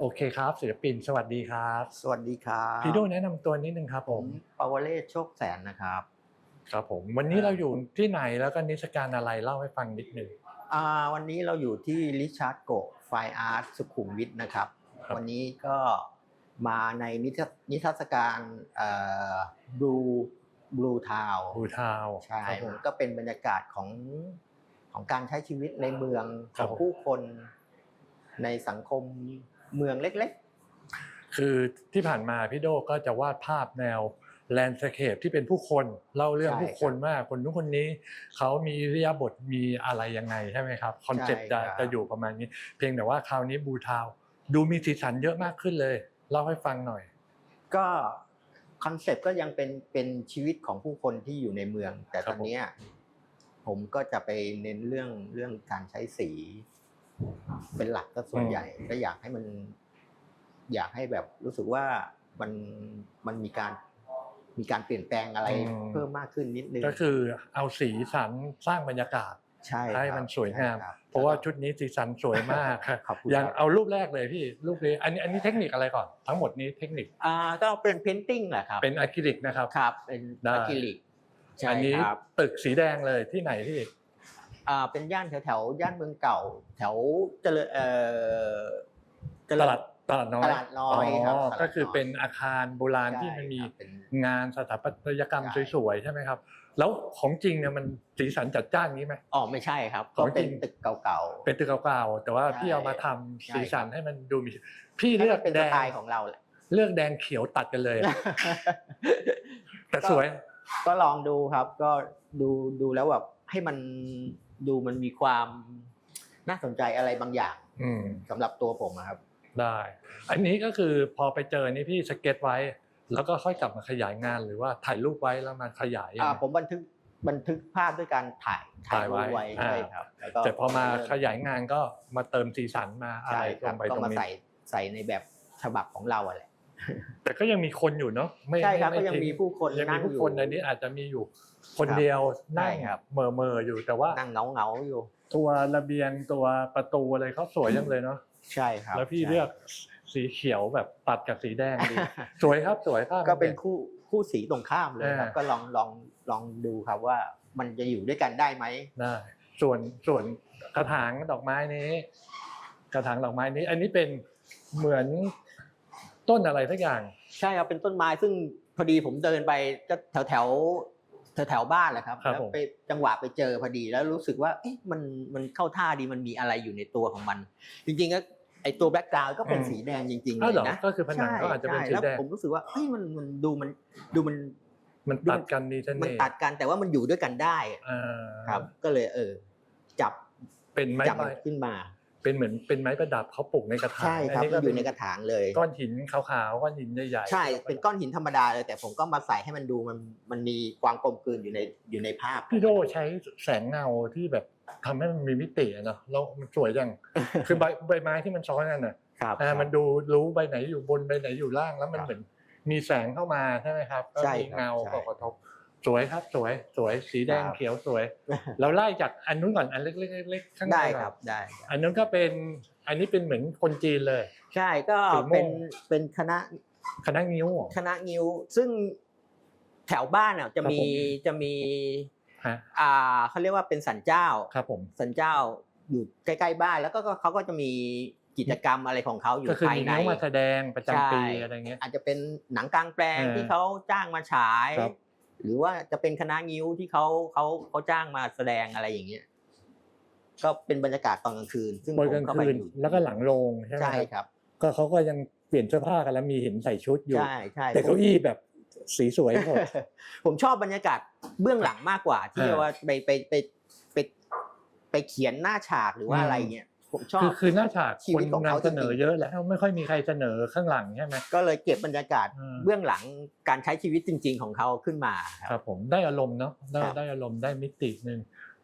โอเคครับศิลปินสวัสดีครับสวัสดีครับพี่โดแนะนำตัวนิดนึงครับผผมมปาวเลศโชคแสนนะครับ ครับผม วันนี้เราอยู่ที่ไหนแล้วก็นิทรรศการอะไรเล่าให้ฟังนิดนึงอ่าวันนี้เราอยู่ที่ริชาร์ดโกไฟอาร์ตสุขุมวิทนะครับครับวันนี้ก็มาในนิทรรนิทรรศการบลูบลูทาวบูทาวใช่ครับผมก็เป็นบรรยากาศของของการใช้ชีวิตในเมืองคขรับองผมผู้คนในสังคม เมืองเล็กคือที่ผ่านมาพี่โดก็จะวาดภาพแนวแลนด์สเคปที่เป็นผู้คนเล่าเรื่องใช่ผู้คนมากคนนู้นคนนี้เขามีอิริยาบถมีอะไรยังไงใช่ไหมครับคอนเซ็ปต์ใช่จะครับจะอยู่ประมาณนี้ เพียงแต่ว่าคราวนี้บูทาวดูมีสีสันเยอะมากขึ้นเลยเล่าให้ฟังหน่อยๆก็คอนเซ็ปต์ก็ยังเป็นเป็นชีวิตของผู้คนที่อยู่ในเมือง แต่ครัตบอนเนี้ยผมก็จะไปเน้นเรื่องเรื่องการใช้สี เป็นหลักก็ส่วนใหญ่ก็อยากให้มัน อยากให้แบบรู้สึกว่ามันมันมีการมีการเปลี่ยนแปลงอะไรอืมเพิ่มมากขึ้นนิดนึงก็คือเอาสีสันสร้างบรรยากาศใช่ให้ครับมันสวยงามใช่คบเพราะว่าชุดนี้สีสันสวยมากขอบคุณอย่างครับเอารูปแรกเลยพี่รูปนี้อันนี้อันนี้เทคนิคอะไรก่อน ทั้งหมดนี้เทคนิคอ่าก็เป็นเพนติ้งแหละครับเป็นอะคริลิกนะครับครับเป็นได้อะคริลิกใช่อันี้ครับตึกสีแดงเลยที่ไหนพี่ อ่าเป็นย่านแถวแถวๆย่านเมืองเก่า แถวเจริญเอ่อเจตริญลาดตลาดน้อยตลาดน้อยครับตลาดน้อยก็คือเป็นอาคารโบราณที่มันมีใช่ครับเป็น งานสถาปัตยกรรมใช่ สวยๆใช่ไหมครับ แล้วของจริงเนี่ยมันสีสันจัดจ้านนี้ไหม อ๋อไม่ใช่ครับขอก็งจริเป็นงตึกเก่า เป็นตึกเก่าๆแต่ว่าใช่พี่เอามาทำใช่ สีสันครับให้มันดูมีพี่ๆเลือกเป็นแดสงไตล์ของเราแหละ เลือกแดงเขียวตัดกันเลยอะแต่สวย ก็ลองดูครับก็ดูดูแล้วแบบให้มัน ดูมันมีความน่าสนใจอะไรบางอย่างอืมสำหรับตัวผมอะครับ ได้ อันนี้ก็คือพอไปเจอนี่พี่สเก็ตไว้ แล้วก็ค่อยกลับมาขยายงานหรือว่าถ่ายรูปไว้แล้วมาขยายยังอ่าไงผมบันทึกบันทึกภาพด้วยการถ่ายถ่ายไว้รูปไว้อ่าใช่ครับแล้วก็แต่พอมาขยายงานก็มาเติมสีสันมาอะไรใช่คลรับงไปก็ตรงมานี้ ใส่ใส่ในแบบฉบับของเราอะแหละ แต่ก็ยังมีคนอยู่เนาะไม่ใช่ครับไม่ก็ยังทิ้มีผู้คนยังนั่มีงผู้อยู่คนในนี้อาจจะมีอยู่ คนครับเดียวนั่งใช่ครับเมอเมอๆอยู่แต่ว่านั่งเงาเงาๆอยู่ ตัวระเบียงตัวประตูอะไรเขาสวยจังเลยเนาะใช่ครับ แล้วพี่ใช่เลือกสีเขียวแบบตัดกับสีแดงดีสวยครับสวยครับก็เป็นคู่คู่สีตรงข้ามเลยครับอ่าก็ลองลองลองดูครับว่ามันจะอยู่ด้วยกันได้ไหมได้ส่วนส่วนกระถางดอกไม้นี้ กระถางดอกไม้นี้ อันนี้เป็นเหมือน ต้นอะไรสักอย่าง ใช่ครับเป็นต้นไม้ซึ่งพอดีผมเดินไปก็แถวแถวแถวแถวๆบ้านแหละครับครับแล้วผม ไปจังหวะไปเจอพอดีแล้วรู้สึกว่าเอ๊ะมันมันเข้าท่าดีมันมีอะไรอยู่ในตัวของมัน จริงๆก็ไอตัวแบ็กกราวด์ก็เป็นสีแดงจริงๆอ้าวเลเหรอยนะก็คือผนังใช่ก็อาจจะเป็นใช่สีแล้วแดงผมรู้สึกว่าเฮ้ยมันมันดูมันดูมัน มันตัดกันดีเสมันน่ห์ตัดกันแต่ว่ามันอยู่ด้วยกันได้อ่าครับ ก็เลยเออ จับเป็นไม้จับใบมันขึ้นมา เป็นเหมือนเป็นไม้ประดับเขาปลูกในกระถางใช่ครับอัมันอยู่ในกระถางเลย ก้อนหินขาวๆก้อนหินใหญ่ๆใช่เป็นก้อนหินธรรมดาเลยแต่ผมก็มาใส่ให้มันดูมันมันมีความกลมกลืนอยู่ในอยู่ในภาพพี่โดใช้แสงเงาที่แบบทำให้มันมีมิติอะเนาะแล้วมันสวยจังคือใบใบไม้ที่มันซ้อนกันอะครับอ่ามันดูรู้ใบไหนอยู่บนใบไหนอยู่ล่างแล้วมันครับเหมือนมีแสงเข้ามาใช่ไหมครับก็ใช่มีครับเงาใช่กระทบ สวยครับ สวยสวยสีแดงครับ เขียวสวยแล้วไล่จากอันนู้นก่อนอันเล็กๆเล็กๆข้างในได้ก่อนครับได้อันนู้นก็เป็นอันนี้เป็นเหมือนคนจีนเลย ใช่ก็สีม่วง เป็นเป็นคณะคณะงิ้วเหรอ คณะงิ้ว ซึ่งแถวบ้านอะจะมีครับผม จะมีฮะอ่าเขาเรียกว่าเป็นสันเจ้าครับผม สันเจ้าอยู่ใกล้ๆบ้านแล้วก็ก็เขาก็จะมีกิจกรรมอะไรของเขาอยู่ก็คือภายมีใน นิ้วมาแสดงประจำปีใช่ อะไรเงี้ย อาจจะเป็นหนังกลางแปลงเออที่เขาจ้างมาฉาย ครับ หรือว่าจะเป็นคณะงิ้วที่เขาเขาเขาจ้างมาแสดงอะไรอย่างเงี้ยก็เป็นบรรยากาศตอนกลางคืน ซึ่งบนผมกลางก็ไปคืนอยู่แล้วก็หลังโรงใช่ไหมใช่ครับครับ ก็เขาก็ยังเปลี่ยนเสื้อผ้ากันแล้วมีเห็นใส่ชุดอยู่ใช่ใช่แต่เก้าอี้แบบสีสวยหมดผมชอบบรรยากาศเบื้องหลังมากกว่า ที่เออว่าไปไปไปไปไปเขียนหน้าฉากหรือว่าอืมอะไรเงี้ย ผมชอบ คือคือหน้าฉากชีคนวิตของเขานำเสนอจริงๆเยอะแล้วไม่ค่อยมีใครเสนอข้างหลังใช่ไหม ก็เลยเก็บบรรยากาศอืม เบื้องหลังการใช้ชีวิตจริง ๆ ของเขาขึ้นมาคครัรับบผมได้อารมณ์เนาะได้ครับ ได้อารมณ์ได้มิติหนึ่ง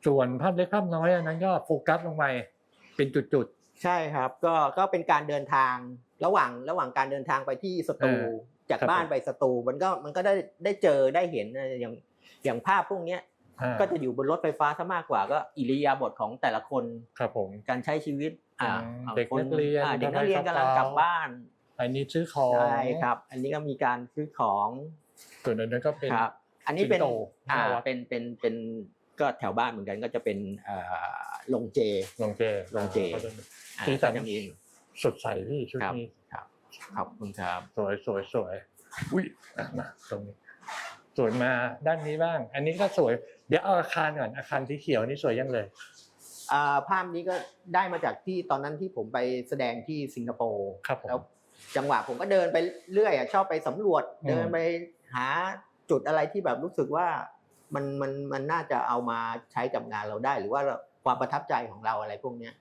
ส่วนภาพเล็กภาพน้อยอันนั้นก็โฟกัสลงไปเป็นจุด ใช่ครับก็ก็เป็นการเดินทางระหว่างระหว่างการเดินทางไปที่สตูเออจากครับบ้านผม ไปสตูมันก็มันก็ได้ได้เจอได้เห็นอย่างอย่างภาพพวกเนี้ยๆอ่า ก็จะอยู่บนรถไฟฟ้าซะมากกว่าก็อิริยาบถของแต่ละคนครับผมการใช้ชีวิตอ่าอืมอาเด็กนักเรียนอ่าเด็กนักเรียนกำลังกลับบ้าน อันนี้ซื้อของใช่ครับ อันนี้ก็มีการซื้อของส่วนอันนั้นก็เป็นครับอันนี้เป็นสิงโตอ่าหน้าวัดเป็นเป็นเป็นก็แถวบ้านเหมือนกันก็จะเป็นเอ่อลงเจลงเจลงเจก็จะอ่าสีสันก็จะมีสดใสพี่ชุดครับนี้ครับขอบคุณครับสวยสวยสวยอุ้ยอะมาตรงนี้ สวยมาด้านนี้บ้าง อันนี้ก็สวย เดี๋ยวเอาอาคารก่อนอาคารสีเขียวนี่สวยยังเลย อ่าภาพนี้ก็ได้มาจากที่ตอนนั้นที่ผมไปแสดงที่สิงคโปร์ครับผมแล้วจังหวะผมก็เดินไปเรื่อยอะชอบไปสำรวจ อืม เดินไปหาจุดอะไรที่แบบรู้สึกว่ามันมันมันน่าจะเอามาใช้กับงานเราได้ หรือว่าความประทับใจของเราอะไรพวกเนี้ย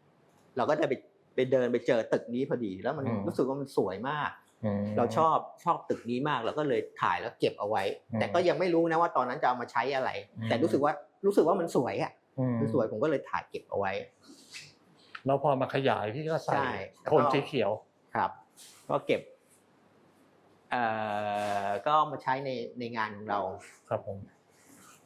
เราก็ได้ไปไปเดินไปเจอตึกนี้พอดีแล้วมันรู้สึกว่ามันสวยมากม เราชอบชอบตึกนี้มากเราก็เลยถ่ายแล้วเก็บเอาไว้อืมแต่ก็ยังไม่รู้นะว่าตอนนั้นจะเอามาใช้อะไรอืมแต่รู้สึกว่ารู้สึกว่ามันสวยอะอืมมันสวยผมก็เลยถ่ายเก็บเอาไว้แล้วพอมาขยายพี่ก็ใส่ใช่แล้วก็โทนสีเขียวครับ ก็เก็บเอ่อก็เอามาใช้ในในงานของเราครับผม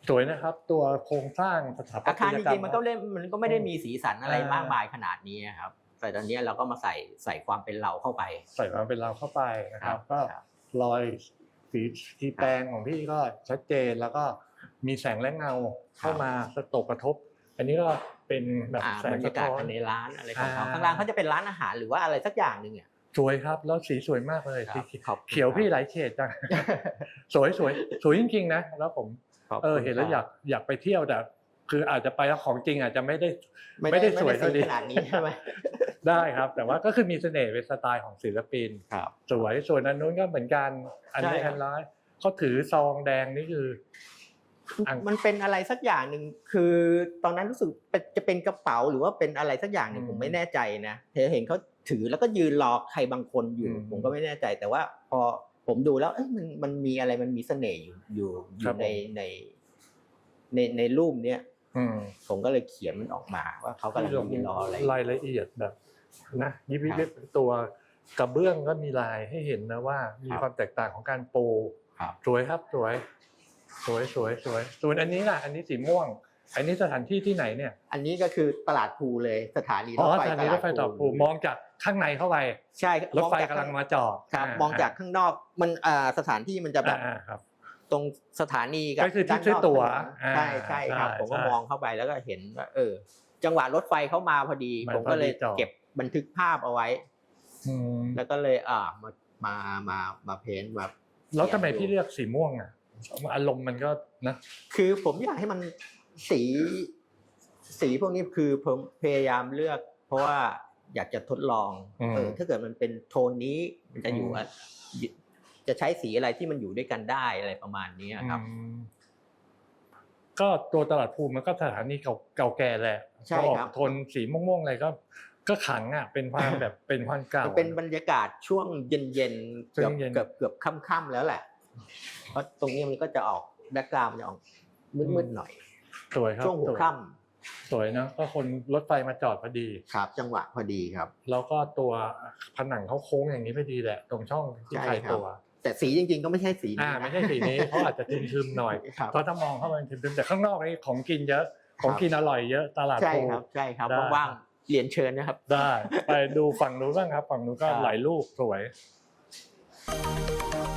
สวยนะครับ ตัวโครงสร้างสถาปัอาตคารยจกรรริงๆมันก็เล่นมันก็ไม่ได้มีสีสันอะไรอ่ามมากมายขนาดนี้ครับ แต่ตอนนี้เราก็มาใส่ใส่ความเป็นเราเข้าไป ใส่มาเป็นเราเข้าไปนะครับ ก็ครับรอยสีที่แปลงของพี่ก็ชัดเจนแล้วก็มีแสงและเงาเข้ามาสตกกระทบ อันนี้ก็เป็นแบบอ่าแสบงรรสะยากาศท้อนภายในร้านอะไรของเขาอ่าข้างล่างเขาจะเป็นร้านอาหารหรือว่าอะไรสักอย่างหนึ่งอะสวยครับแล้วสีสวยมากเลยครับสีขอบคุณเขียวครับพี่หลายเฉดจังสวยสวยสวยจริงๆนะแล้วผมขบเออคุณเห็นแล้วครับอยากอยากไปเที่ยวแต่คืออาจจะไปแล้วของจริงอาจจะไม่ได้ไม่ไม่ได้ได้สวยเท่านี้ขนาดนี้ใช่ไหม ได้ครับ แต่ว่าก็คือมีเสน่ห์เป็นสไตล์ของศิลปินครับสวยส่วนอันนู้นก็เหมือนกันอันนี้ใช่ครัอับนร้ายเขาถือซองแดงนี่คืออะมันเป็นอะไรสักอย่างหนึ่งคือตอนนั้นรู้สึกเป็นจะเป็นกระเป๋าหรือว่าเป็นอะไรสักอย่างหนึ่งอืมผมไม่แน่ใจนะเห็นเขาถือแล้วก็ยืนรอใครบางคนอยู่อืมผมก็ไม่แน่ใจ แต่ว่าพอผมดูแล้วเอ้ยมันมันมีอะไรมันมีเสน่ห์อยู่อยู่อครัยู่บในผมในในในรูปเนี้ยอืมผมก็เลยเขียนมันออกมาว่าเขากำลังยืนรออะไรรายละเอียดแบบ นะยิบยิบครับยิบตัวกระเบื้องก็มีลายให้เห็นนะว่า มีครับความแตกต่างของการปูครับสวยครับสวย สวยสวยสวยส่วนอันนี้ล่ะ อันนี้สีม่วง อันนี้สถานที่ที่ไหนเนี่ย อันนี้ก็คือตลาดภูเลยสถานีรอ๋อถไฟสถานีรถไฟต่อภูมองจากข้างในเข้าไปใช่รถไฟองจากกำลังมาจอดครับมองจากข้างนอกมันอ่าสถานที่มันจะแบบอ่าครับตรงสถานีกับก็คือที่ด้านนซื้อตั๋วถนนใช่อ่าใช่ครับใช่ผมก็ใช่มองเข้าไปแล้วก็เห็นว่าเออ จังหวะรถไฟเข้ามาพอดีมันผมก็เลยพอดีจอดเก็บ บันทึกภาพเอาไว้ อืมแล้วก็เลยอ่ามามามามาเพ้นท์มา แล้วทำไมพี่เลือกสีม่วงอะอารมณ์มันก็นะ คือผมอยากให้มันสีสีพวกนี้คือผมพยายามเลือก เพราะว่าอยากจะทดลองอืมเออถ้าเกิดมันเป็นโทนนี้มันจะอยู่อืมอะจะใช้สีอะไรที่มันอยู่ด้วยกันได้อะไรประมาณนี้ครับ อืมก็ตัวตลาดภูมิมันก็สถานีเก่าเก่าแก่แหละใช่พอออกครับโทนสีม่วงๆอะไรก็ ก็ขังอะเป็นความแบบเป็นความเก่ามันเป็นบรรยากาศช่วงเย็นๆช่เกืวอบงเย็นเกือบเกือบค่ำๆแล้วแหละ เพราะตรงนี้มันก็จะออกแบ็กกราวด์มันจะออกมืดๆหน่อยสวยครับช่วงหัวสวยค่สวยนะก็คนรถไฟมาจอดพอดีำครับจังหวะพอดีครับ แล้วก็ตัวผนังเขาโค้งอย่างนี้พอดีแหละ ตรงช่องที่ใช่ถ่ายครับตัวแต่สีจริงๆก็ไม่ใช่สีอ่านี้นะไม่ใช่สีนี้เขาอาจจะทึมๆหน่อยครับเพราะถ้ามองเข้ามาทึมๆแต่ข้างนอกนี่ของกินเยอะของกินอร่อยเยอะตลาดใช่ภูครับใช่ครับได้ว่างๆ เรียนเชิญนะครับ ได้ ไปดูฝั่งนู้นบ้างครับ ฝั่งนู้นก็ครับหลายรูปสวยค